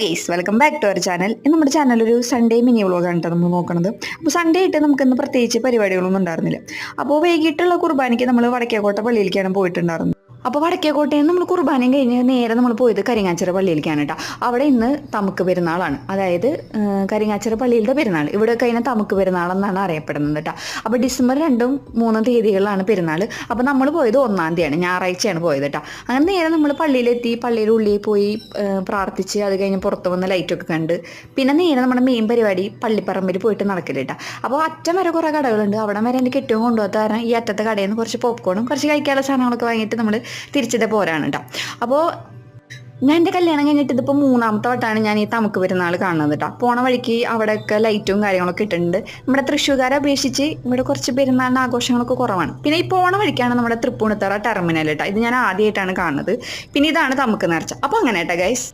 Guys welcome back to our channel നമ്മുടെ channel ഒരു Sunday mini വ്ളോഗാണ് കേട്ടോ നമ്മൾ നോക്കുന്നത് അപ്പോൾ സൺഡേ ആയിട്ട് നമുക്കിന്ന് പ്രത്യേകിച്ച് പരിപാടികളൊന്നും ഉണ്ടായിരുന്നില്ല. അപ്പോൾ വൈകിട്ടുള്ള കുർബാനയ്ക്ക് നമ്മൾ വടക്കേക്കോട്ട പള്ളിയിലേക്കാണ് പോയിട്ടുണ്ടായിരുന്നത്. അപ്പോൾ വടക്കേക്കോട്ടയിൽ നിന്ന് നമ്മൾ കുർബാനയും കഴിഞ്ഞ് നേരെ നമ്മൾ പോയത് കരിങ്ങാച്ചിറ പള്ളിയിലേക്കാണ് കേട്ടോ. അവിടെ ഇന്ന് തമുക്ക് പെരുന്നാളാണ്. അതായത് കരിങ്ങാച്ചിറ പള്ളിയിലെ പെരുന്നാൾ. ഇവിടെ കഴിഞ്ഞ തമുക്ക് പെരുന്നാൾ എന്നാണ് അറിയപ്പെടുന്നത് കേട്ടോ. അപ്പോൾ ഡിസംബർ രണ്ടും മൂന്നും തീയതികളിലാണ് പെരുന്നാൾ. അപ്പോൾ നമ്മൾ പോയത് ഒന്നാം തീയതിയാണ്. ഞായറാഴ്ചയാണ് പോയത് കേട്ടോ. അങ്ങനെ നേരെ നമ്മൾ പള്ളിയിലെത്തി പള്ളിയുടെ ഉള്ളിൽ പോയി പ്രാർത്ഥിച്ച് അത് കഴിഞ്ഞ് പുറത്ത് വന്ന് ലൈറ്റൊക്കെ കണ്ട് പിന്നെ നേരെ നമ്മുടെ മെയിൻ പരിപാടി പള്ളിപ്പറമ്പിൽ പോയിട്ട് നടക്കില്ല കേട്ടോ. അപ്പോൾ അറ്റം വരെ കുറേ കടകളുണ്ട്. അവിടെ വരെ എനിക്ക് ഏറ്റവും കൊണ്ടുപോകാത്ത കാരണം ഈ അറ്റത്തെ കടയിൽ നിന്ന് കുറച്ച് പോപ്കോണും കുറച്ച് കഴിക്കാനുള്ള സാധനങ്ങളൊക്കെ വാങ്ങിയിട്ട് നമ്മൾ തിരിച്ചത് പോരാണ് കേട്ടോ അപ്പോൾ ഞാൻ എന്റെ കല്യാണം കഴിഞ്ഞിട്ട് ഇതിപ്പോൾ മൂന്നാമത്തെ വട്ടമാണ് ഞാൻ ഈ തമുക്ക് പെരുന്നാൾ കാണുന്നത് കേട്ടോ പോണ വഴിക്ക് അവിടെയൊക്കെ ലൈറ്റും കാര്യങ്ങളൊക്കെ ഇട്ടിട്ടുണ്ട്. നമ്മുടെ തൃശ്ശൂർക്കാരെ അപേക്ഷിച്ച് ഇവിടെ കുറച്ച് പെരുന്നാളിന്റെ ആഘോഷങ്ങളൊക്കെ കുറവാണ്. പിന്നെ ഈ പോണ വഴിക്കാണ് നമ്മുടെ തൃപ്പൂണിത്തറ ടെർമിനൽ കേട്ടോ ഇത് ഞാൻ ആദ്യമായിട്ടാണ് കാണുന്നത്. പിന്നെ ഇതാണ് തമുക്ക് നേർച്ച. അപ്പോൾ അങ്ങനെ കേട്ടോ ഗൈസ്